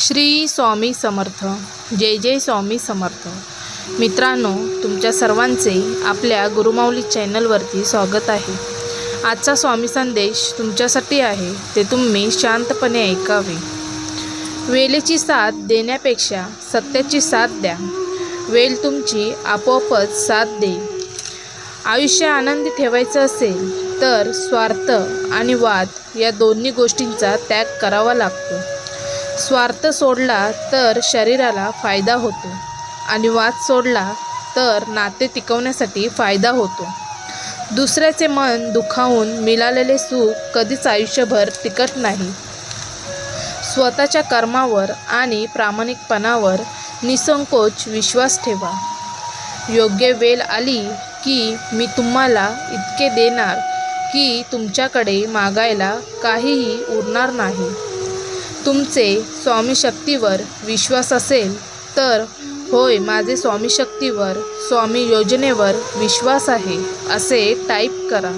श्री स्वामी समर्थ. जय जय स्वामी समर्थ. मित्रांनो तुमच्या सर्वांचे आपल्या गुरुमाऊली चॅनलवरती स्वागत आहे. आजचा स्वामी संदेश तुमच्यासाठी आहे ते तुम्ही शांतपणे ऐकावे. वेलेची साथ देण्यापेक्षा सत्याची साथ द्या. वेल तुमची आपोआपच साथ देईल आयुष्य आनंदी ठेवायचं असेल तर स्वार्थ आणि वाद या दोन्ही गोष्टींचा त्याग करावा लागतो. स्वार्थ सोडला तर शरीराला फायदा होतो आणि वाद सोडला तर नाते टिकवण्यासाठी फायदा होतो. दुसऱ्याचे मन दुखावून मिळालेले सुख कधीच आयुष्यभर टिकत नाही. स्वतःच्या कर्मावर आणि प्रामाणिकपणावर निसंकोच विश्वास ठेवा. योग्य वेळ आली की मी तुम्हाला इतके देणार की तुमच्याकडे मागायला काहीही उरणार नाही. तुमचे स्वामी शक्तीवर विश्वास असेल तर होय माझे स्वामी शक्तीवर स्वामी योजनेवर विश्वास आहे असे टाईप करा.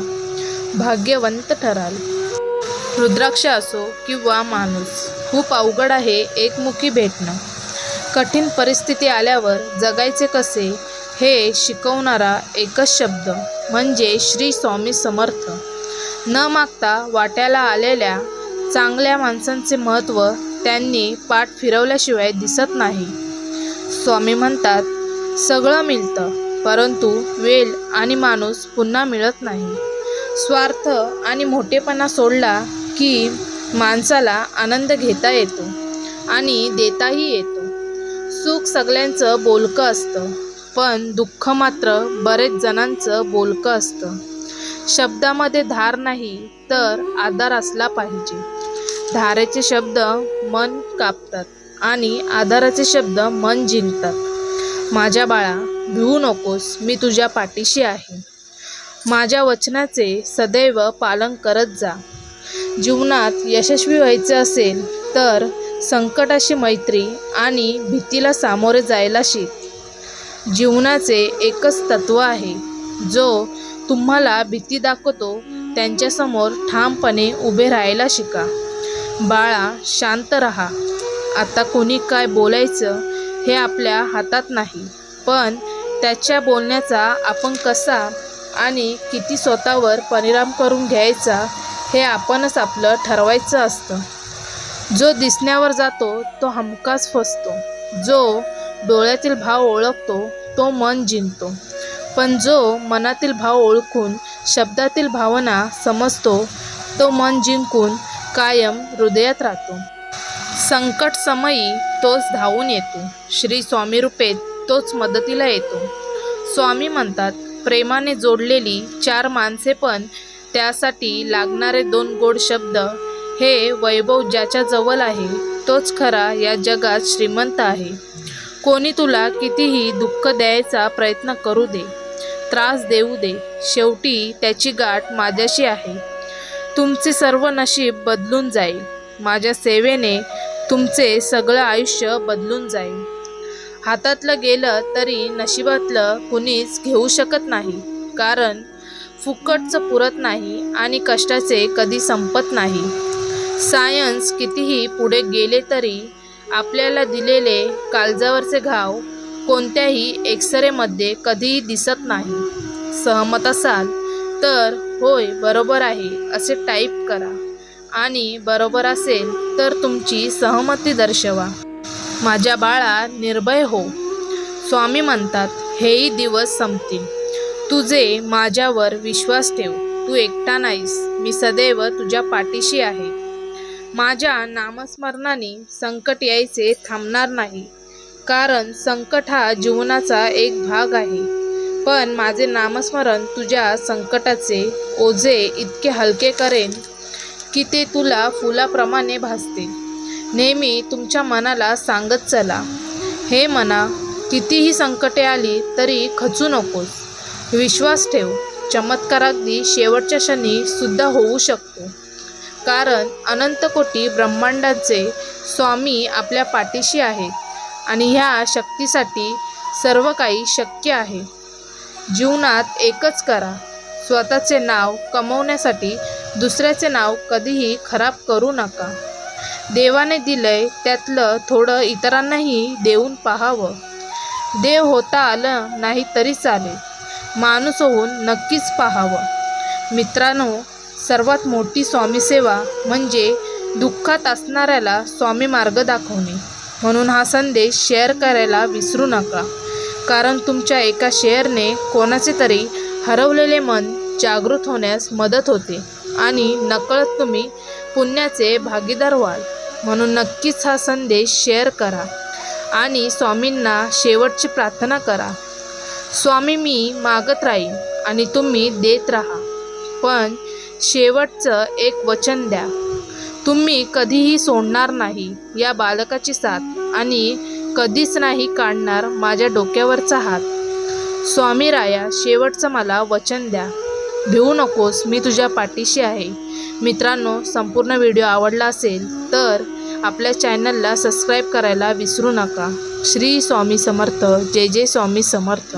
भाग्यवंत ठराल. रुद्राक्ष असो किंवा माणूस खूप अवघड आहे एकमुखी भेटणं. कठीण परिस्थिती आल्यावर जगायचे कसे हे शिकवणारा एकच शब्द म्हणजे श्री स्वामी समर्थ. न मागता वाट्याला आलेल्या चांगल्या माणसांचे महत्त्व त्यांनी पाठ फिरवल्याशिवाय दिसत नाही. स्वामी म्हणतात सगळं मिळतं परंतु वेळ आणि माणूस पुन्हा मिळत नाही. स्वार्थ आणि मोठेपणा सोडला की माणसाला आनंद घेता येतो आणि देताही येतो. सुख सगळ्यांचं बोलकं असतं पण दुःख मात्र बरेच जणांचं बोलकं असतं. शब्दामध्ये धार नाही तर आधार असला पाहिजे. धारेचे शब्द मन कापतात आणि आधाराचे शब्द मन जिंकतात. माझ्या बाळा भिवू नकोस मी तुझ्या पाठीशी आहे. माझ्या वचनाचे सदैव पालन करत जा. जीवनात यशस्वी व्हायचे असेल तर संकटाशी मैत्री आणि भीतीला सामोरे जायला शिक. जीवनाचे एकच तत्व आहे जो तुम्हाला भीती दाखवतो त्यांच्यासमोर ठामपणे उभे राहायला शिका. बाळा शांत रहा. आता कोणी काय बोलायचं हे आपल्या हातात नाही. पण त्याच्या बोलण्याचा आपण कसा आणि किती स्वतःवर परिणाम करून घ्यायचा हे आपणच आपलं ठरवायचं असतं. जो दिसण्यावर जातो तो हमखास फसतो. जो डोळ्यातील भाव ओळखतो तो मन जिंकतो. पण जो मनातील भाव ओळखून शब्दातील भावना समजतो तो मन जिंकून कायम हृदयात राहतो. संकट समयी तोच धावून येतो. श्री स्वामी रूपेत तोच मदतीला येतो. स्वामी म्हणतात प्रेमाने जोडलेली चार माणसे पण त्यासाठी लागणारे दोन गोड शब्द हे वैभव ज्याच्या जवळ आहे तोच खरा या जगात श्रीमंत आहे. कोणी तुला कितीही दुःख द्यायचा प्रयत्न करू दे त्रास देऊ दे शेवटी त्याची गाठ माझ्याशी आहे. तुमचे सर्व नशीब बदलून जाईल. माझ्या सेवेने तुमचे सगळं आयुष्य बदलून जाईल. हातातलं गेलं तरी नशिबातलं कुणीच घेऊ शकत नाही कारण फुकटचं पुरत नाही आणि कष्टाचे कधी संपत नाही. सायन्स कितीही पुढे गेले तरी आपल्याला दिलेले काळजावरचे घाव कोणत्याही एक्सरेमध्ये कधीही दिसत नाही. सहमत असाल तर होय बरोबर आहे. असे टाईप करा. आणि बरोबर असेल तर तुमची सहमती दर्शवा. माझ्या बाळा निर्भय हो. स्वामी म्हणतात हेही दिवस संपतील. तुझे माझ्यावर विश्वास ठेव. तू एकटा नाहीस. मी सदैव तुझ्या पाठीशी आहे. माझ्या नामस्मरणाने संकट यायचे थांबणार नाही. कारण संकट हा जीवनाचा एक भाग आहे. पण माझे नामस्मरण तुझ्या संकटाचे ओझे इतके हलके करेन की ते तुला फुलाप्रमाणे भासते. नेहमी तुमच्या मनाला सांगत चला. हे मना कितीही संकटे आली तरी खचू नकोस. विश्वास ठेव चमत्कार अगदी शेवटच्या क्षणी सुद्धा होऊ शकतो. कारण अनंत कोटी ब्रह्मांडाचे स्वामी आपल्या पाठीशी आहेत आणि ह्या शक्तीसाठी सर्व काही शक्य आहे. जीवनात एकच करा. स्वतःचे नाव कमवण्यासाठी दुसऱ्याचे नाव कधीही खराब करू नका. देवाने दिलंय त्यातलं थोडं इतरांनाही देऊन पाहावं. देव होता आलं नाही तरी चालेल. माणूस होऊन नक्कीच पाहावं. मित्रांनो सर्वात मोठी स्वामी सेवा म्हणजे दुःखात असणाऱ्याला स्वामी मार्ग दाखवणे. म्हणून हा संदेश शेअर करायला विसरू नका. कारण तुमच्या एका शेअरने कोणाचे तरी हरवलेले मन जागृत होण्यास मदत होते आणि नकळत तुम्ही पुण्याचे भागीदार व्हाल. म्हणून नक्कीच हा संदेश शेअर करा आणि स्वामींना शेवटची प्रार्थना करा. स्वामी मी मागत राहीन आणि तुम्ही देत राहा. पण शेवटचं एक वचन द्या. तुम्ही कधीही सोडणार नाही या बालकाची साथ आणि कधीच नाही काढणार माझ्या डोक्यावरचा हात. स्वामी राया शेवटचं मला वचन द्या. भिवू नकोस मी तुझ्या पाठीशी आहे. मित्रांनो संपूर्ण व्हिडिओ आवडला असेल तर आपल्या चॅनलला सबस्क्राईब करायला विसरू नका. श्री स्वामी समर्थ जय जय स्वामी समर्थ.